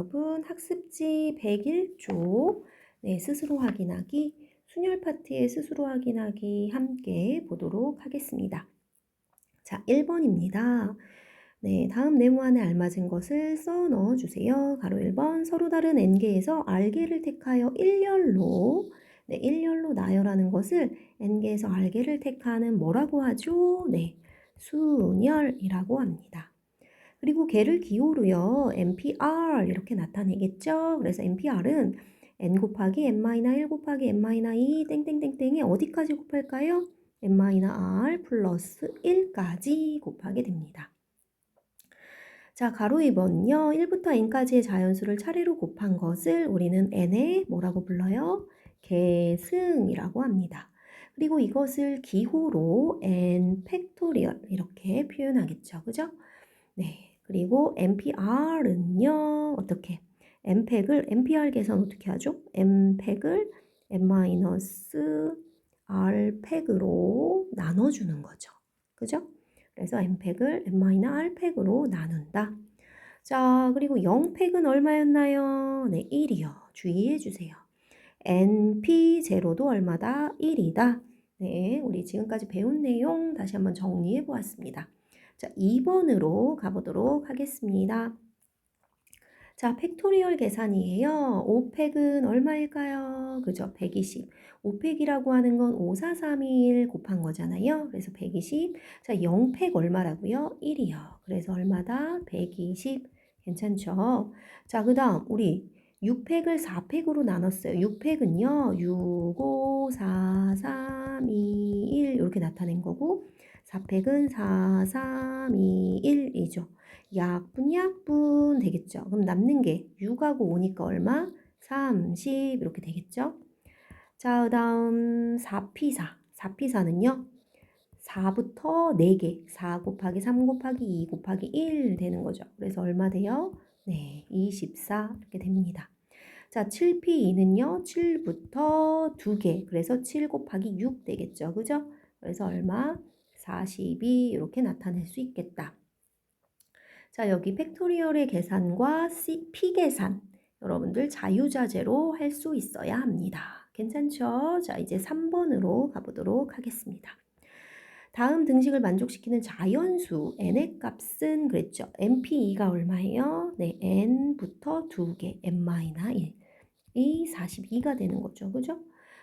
여러분 학습지 101쪽 네, 스스로 확인하기 순열 파트의 스스로 확인하기 함께 보도록 하겠습니다. 자, 1번입니다. 네, 다음 네모 안에 알맞은 것을 써 넣어 주세요. 가로 1번 서로 다른 n개에서 r개를 택하여 일렬로 네, 일렬로 나열하는 것을 n개에서 r개를 택하는 뭐라고 하죠? 네, 순열이라고 합니다. 그리고 개를 기호로요. NPR 이렇게 나타내겠죠. 그래서 NPR은 n 곱하기 n-1 곱하기 n-2 땡땡땡땡에 어디까지 곱할까요? n-r 플러스 1까지 곱하게 됩니다. 자, 가로 2번요. 1부터 n까지의 자연수를 차례로 곱한 것을 우리는 n의 뭐라고 불러요? 계승이라고 합니다. 그리고 이것을 기호로 n 팩토리얼 이렇게 표현하겠죠. 그죠? 네. 그리고 NPR은요. 어떻게? MPEG을 NPR 계산 어떻게 하죠? MPEG을 N-R팩으로 나눠주는 거죠. 그죠? 그래서 MPEG을 N-R팩으로 나눈다. 자, 그리고 0팩은 얼마였나요? 네, 1이요. 주의해 주세요. NP0도 얼마다? 1이다. 네, 우리 지금까지 배운 내용 다시 한번 정리해 보았습니다. 자, 2번으로 가보도록 하겠습니다. 자, 팩토리얼 계산이에요. 5팩은 얼마일까요? 그죠? 120. 5팩이라고 하는 건 5, 4, 3, 1 곱한 거잖아요. 그래서 120. 자, 0팩 얼마라고요? 1이요. 그래서 얼마다? 120. 괜찮죠? 자, 그 다음 우리 6팩을 4팩으로 나눴어요. 6팩은요. 6, 5, 4, 3, 2, 1 이렇게 나타낸 거고 4팩은 4, 3, 2, 1이죠. 약분, 약분 되겠죠. 그럼 남는 게 6하고 5니까 얼마? 30 이렇게 되겠죠. 자, 그 다음 4피사. 4피사는요. 4부터 4개. 4 곱하기 3 곱하기 2 곱하기 1 되는 거죠. 그래서 얼마 돼요? 네, 24 이렇게 됩니다. 자, 7P2는요. 7부터 2개. 그래서 7 곱하기 6 되겠죠. 그죠? 그래서 얼마? 42 이렇게 나타낼 수 있겠다. 자, 여기 팩토리얼의 계산과 P 계산 여러분들 자유자재로 할 수 있어야 합니다. 괜찮죠? 자, 이제 3번으로 가보도록 하겠습니다. 다음 등식을 만족시키는 자연수 n의 값은 그랬죠. np2가 얼마예요? 네, n부터 2개, n-1. 이 42가 되는 거죠. 그죠?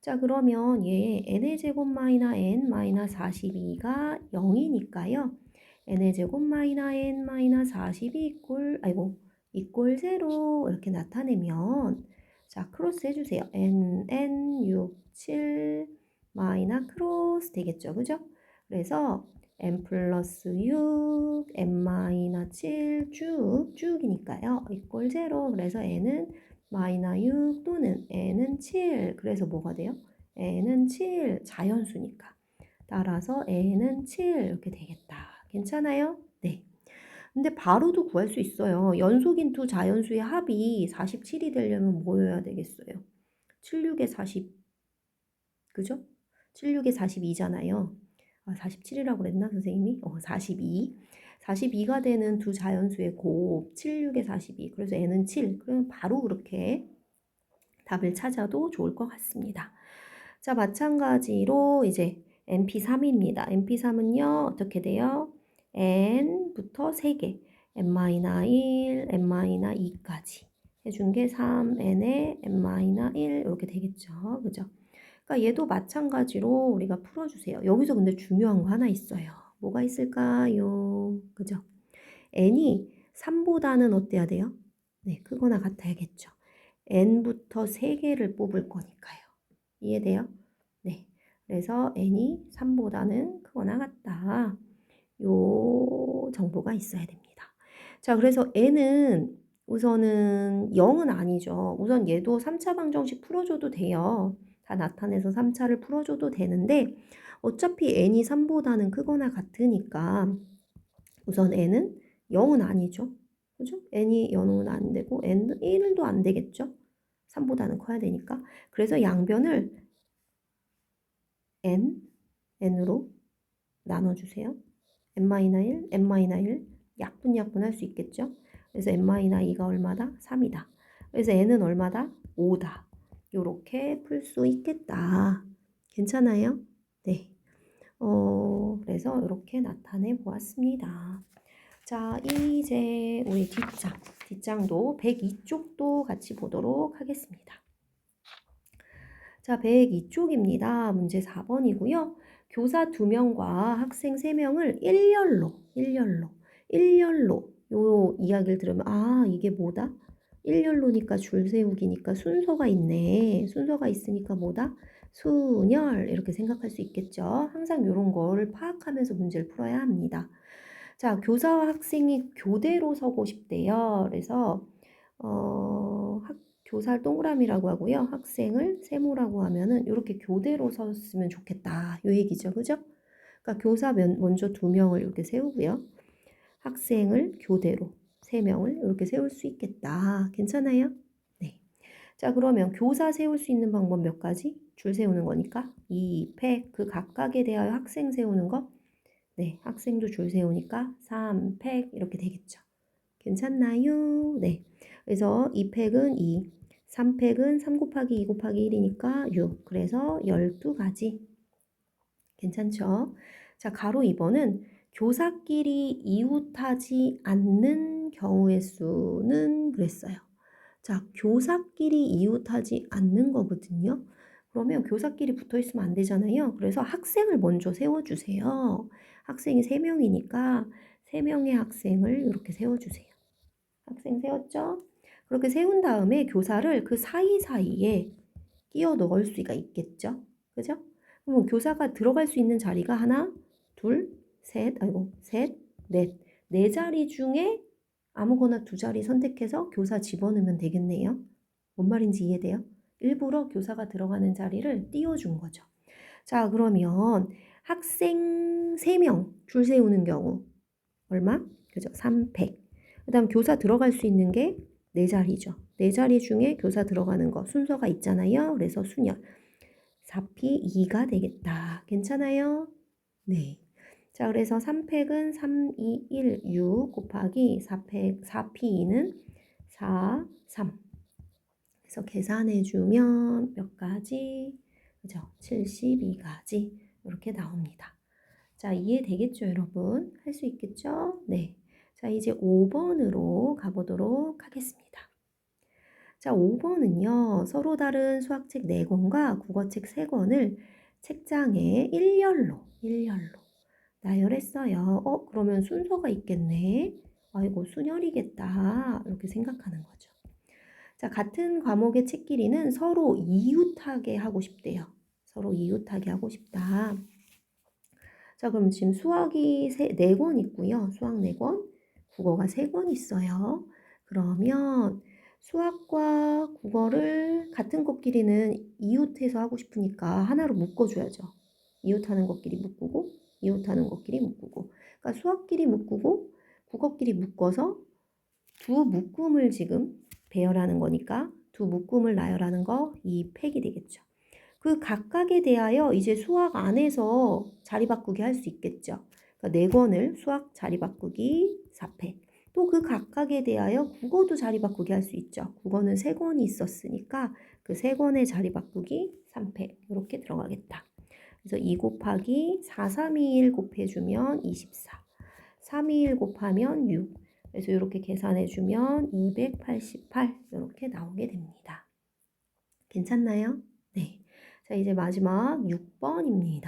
자, 그러면 얘 n의 제곱 마이너 n 마이너 42가 0이니까요. n의 제곱 마이너 n 마이너 42 이꼴 아이고 이꼴 0 이렇게 나타내면 자, 크로스 해주세요. n n 6 7 마이너 크로스 되겠죠. 그죠? 그래서 n 플러스 6 n 마이너 7 쭉 쭉이니까요. 이꼴 0 그래서 n은 마이너 6 또는 n은 7 그래서 뭐가 돼요? n은 7 자연수니까 따라서 n은 7 이렇게 되겠다 괜찮아요? 네 근데 바로도 구할 수 있어요 연속인 두 자연수의 합이 47이 되려면 뭐여야 되겠어요? 76에 40 그죠? 76에 42잖아요 아, 47이라고 그랬나 선생님이? 어, 42 42가 되는 두 자연수의 곱 7, 6에 42 그래서 n은 7 그러면 바로 그렇게 답을 찾아도 좋을 것 같습니다. 자 마찬가지로 이제 NP3입니다. NP3은요 어떻게 돼요? n부터 3개 n-1, n-2까지 해준 게 3n에 n-1 이렇게 되겠죠. 그죠? 그러니까 얘도 마찬가지로 우리가 풀어주세요. 여기서 근데 중요한 거 하나 있어요. 뭐가 있을까요? 그죠? n이 3보다는 어때야 돼요? 네, 크거나 같아야겠죠. n부터 3개를 뽑을 거니까요. 이해돼요? 네. 그래서 n이 3보다는 크거나 같다. 요 정보가 있어야 됩니다. 자, 그래서 n은 우선은 0은 아니죠. 우선 얘도 3차 방정식 풀어줘도 돼요. 다 나타내서 3차를 풀어줘도 되는데 어차피 n이 3보다는 크거나 같으니까 우선 n은 0은 아니죠. 그죠? n이 0은 안 되고 n은 1도 안 되겠죠. 3보다는 커야 되니까. 그래서 양변을 n, n으로 나눠주세요. n-1, n-1 약분 약분 할 수 있겠죠. 그래서 n-i가 얼마다? 3이다. 그래서 n은 얼마다? 5다. 요렇게 풀 수 있겠다. 괜찮아요? 네. 어, 그래서 이렇게 나타내 보았습니다. 자, 이제 우리 뒷장, 뒷장도 102쪽도 같이 보도록 하겠습니다. 자, 102쪽입니다. 문제 4번이고요. 교사 2명과 학생 3명을 일렬로, 일렬로, 일렬로 요 이야기를 들으면 아, 이게 뭐다? 일렬로니까 줄 세우기니까 순서가 있네. 순서가 있으니까 뭐다? 순열 이렇게 생각할 수 있겠죠. 항상 이런 걸 파악하면서 문제를 풀어야 합니다. 자, 교사와 학생이 교대로 서고 싶대요. 그래서 어, 학, 교사를 동그라미라고 하고요. 학생을 세모라고 하면은 이렇게 교대로 섰으면 좋겠다. 요 얘기죠. 그죠? 그러니까 교사 먼저 두 명을 이렇게 세우고요. 학생을 교대로 세 명을 이렇게 세울 수 있겠다. 괜찮아요? 네. 자, 그러면 교사 세울 수 있는 방법 몇 가지? 줄 세우는 거니까 2, 팩, 그 각각에 대하여 학생 세우는 거 네, 학생도 줄 세우니까 3, 팩 이렇게 되겠죠. 괜찮나요? 네. 그래서 2팩은 2, 3팩은 3 곱하기 2 곱하기 1이니까 6. 그래서 12가지. 괜찮죠? 자, 가로 2번은 교사끼리 이웃하지 않는 경우의 수는 그랬어요. 자, 교사끼리 이웃하지 않는 거거든요. 그러면 교사끼리 붙어 있으면 안 되잖아요. 그래서 학생을 먼저 세워주세요. 학생이 3명이니까 3명의 학생을 이렇게 세워주세요. 학생 세웠죠? 그렇게 세운 다음에 교사를 그 사이사이에 끼워 넣을 수가 있겠죠? 그죠? 그럼 교사가 들어갈 수 있는 자리가 하나, 둘, 셋, 아이고, 셋, 넷. 네 자리 중에 아무거나 두 자리 선택해서 교사 집어넣으면 되겠네요. 뭔 말인지 이해돼요? 일부러 교사가 들어가는 자리를 띄워준 거죠. 자, 그러면 학생 3명 줄 세우는 경우 얼마? 그죠? 300. 그 다음 교사 들어갈 수 있는 게 4자리죠. 4자리 중에 교사 들어가는 거 순서가 있잖아요. 그래서 순열. 4P 2가 되겠다. 괜찮아요? 네. 자, 그래서 3팩은 3, 2, 1, 6 곱하기 4팩, 4P2는 4, 3. 그래서 계산해주면 몇 가지? 그죠? 72가지. 이렇게 나옵니다. 자, 이해되겠죠, 여러분? 할 수 있겠죠? 네. 자, 이제 5번으로 가보도록 하겠습니다. 자, 5번은요, 서로 다른 수학책 4권과 국어책 3권을 책장에 일렬로, 일렬로 나열했어요. 어, 그러면 순서가 있겠네. 아이고, 순열이겠다. 이렇게 생각하는 거죠. 자, 같은 과목의 책 길이는 서로 이웃하게 하고 싶대요. 서로 이웃하게 하고 싶다. 자, 그럼 지금 수학이 4, 4권 있고요. 수학 4권, 국어가 3권 있어요. 그러면 수학과 국어를 같은 것 길이는 이웃해서 하고 싶으니까 하나로 묶어줘야죠. 이웃하는 것끼리 묶고 이웃하는 것끼리 묶고 그러니까 수학끼리 묶고 국어끼리 묶어서 두 묶음을 지금 배열하는 거니까 두 묶음을 나열하는 거 이 팩이 되겠죠. 그 각각에 대하여 이제 수학 안에서 자리 바꾸기 할 수 있겠죠. 그러니까 네 권을 수학 자리 바꾸기 4팩. 또 그 각각에 대하여 국어도 자리 바꾸기 할 수 있죠. 국어는 세 권이 있었으니까 그 세 권의 자리 바꾸기 3팩 이렇게 들어가겠다. 그래서 2 곱하기 4, 3, 2, 1 곱해주면 24. 3, 2, 1 곱하면 6. 그래서 이렇게 계산해주면 288 이렇게 나오게 됩니다. 괜찮나요? 네. 자, 이제 마지막 6번입니다.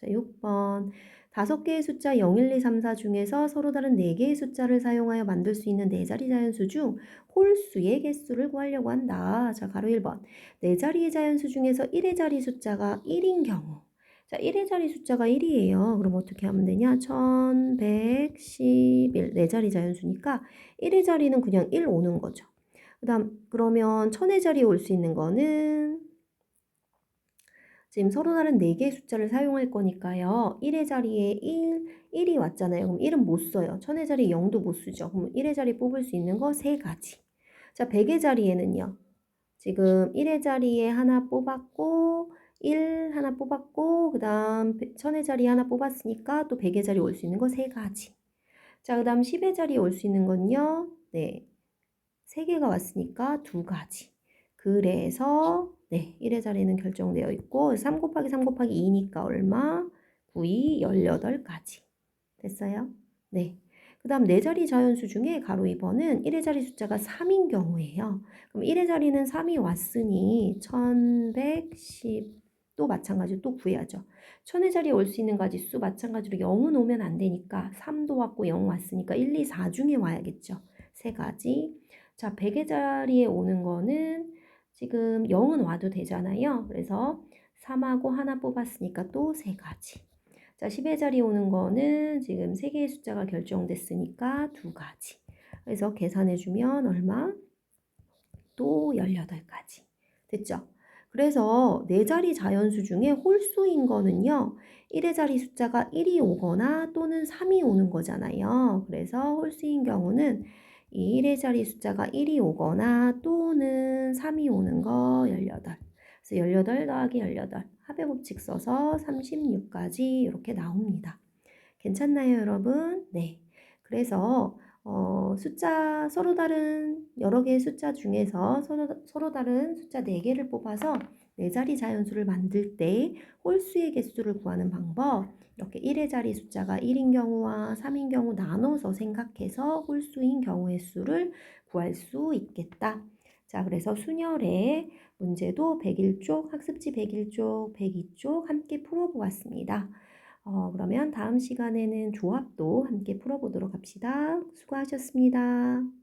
자, 6번. 다섯 개의 숫자 0, 1, 2, 3, 4 중에서 서로 다른 네 개의 숫자를 사용하여 만들 수 있는 네 자리 자연수 중 홀수의 개수를 구하려고 한다. 자, 가로 1번. 네 자리의 자연수 중에서 1의 자리 숫자가 1인 경우. 자, 1의 자리 숫자가 1이에요. 그럼 어떻게 하면 되냐? 1111. 네 자리 자연수니까 1의 자리는 그냥 1 오는 거죠. 그 다음, 그러면 1000의 자리에 올 수 있는 거는 지금 서로 다른 4개의 숫자를 사용할 거니까요. 1의 자리에 1, 1이 왔잖아요. 그럼 1은 못 써요. 1000의 자리에 0도 못 쓰죠. 그럼 1의 자리 뽑을 수 있는 거 3가지. 자, 100의 자리에는요. 지금 1의 자리에 하나 뽑았고 1 하나 뽑았고 그 다음 1000의 자리 하나 뽑았으니까 또 100의 자리 올 수 있는 거 3가지. 자, 그 다음 10의 자리에 올수 있는 건요. 네. 3개가 왔으니까 두 가지. 그래서 네, 1의 자리는 결정되어 있고 3 곱하기 3 곱하기 2니까 얼마? 9, 2, 18가지. 됐어요? 네. 그 다음 네 자리 자연수 중에 가로 2번은 1의 자리 숫자가 3인 경우예요. 그럼 1의 자리는 3이 왔으니 1110 또 마찬가지로 또 구해야죠. 천의 자리에 올 수 있는 가지수 마찬가지로 0은 오면 안 되니까 3도 왔고 0 왔으니까 1, 2, 4 중에 와야겠죠. 세 가지. 자, 100의 자리에 오는 거는 지금 0은 와도 되잖아요. 그래서 3하고 하나 뽑았으니까 또 세 가지. 자, 10의 자리 오는 거는 지금 세 개의 숫자가 결정됐으니까 두 가지. 그래서 계산해 주면 얼마? 또 18가지. 됐죠? 그래서 네 자리 자연수 중에 홀수인 거는요. 1의 자리 숫자가 1이 오거나 또는 3이 오는 거잖아요. 그래서 홀수인 경우는 이 1의 자리 숫자가 1이 오거나 또는 3이 오는 거 18. 그래서 18 더하기 18 합의 법칙 써서 36까지 이렇게 나옵니다. 괜찮나요, 여러분? 네. 그래서 어, 숫자 서로 다른 여러 개의 숫자 중에서 서로, 서로 다른 숫자 4개를 뽑아서 네 자리 자연수를 만들 때 홀수의 개수를 구하는 방법 이렇게 1의 자리 숫자가 1인 경우와 3인 경우 나눠서 생각해서 홀수인 경우의 수를 구할 수 있겠다. 자, 그래서 순열의 문제도 101쪽, 학습지 101쪽, 102쪽 함께 풀어보았습니다. 어, 그러면 다음 시간에는 조합도 함께 풀어보도록 합시다. 수고하셨습니다.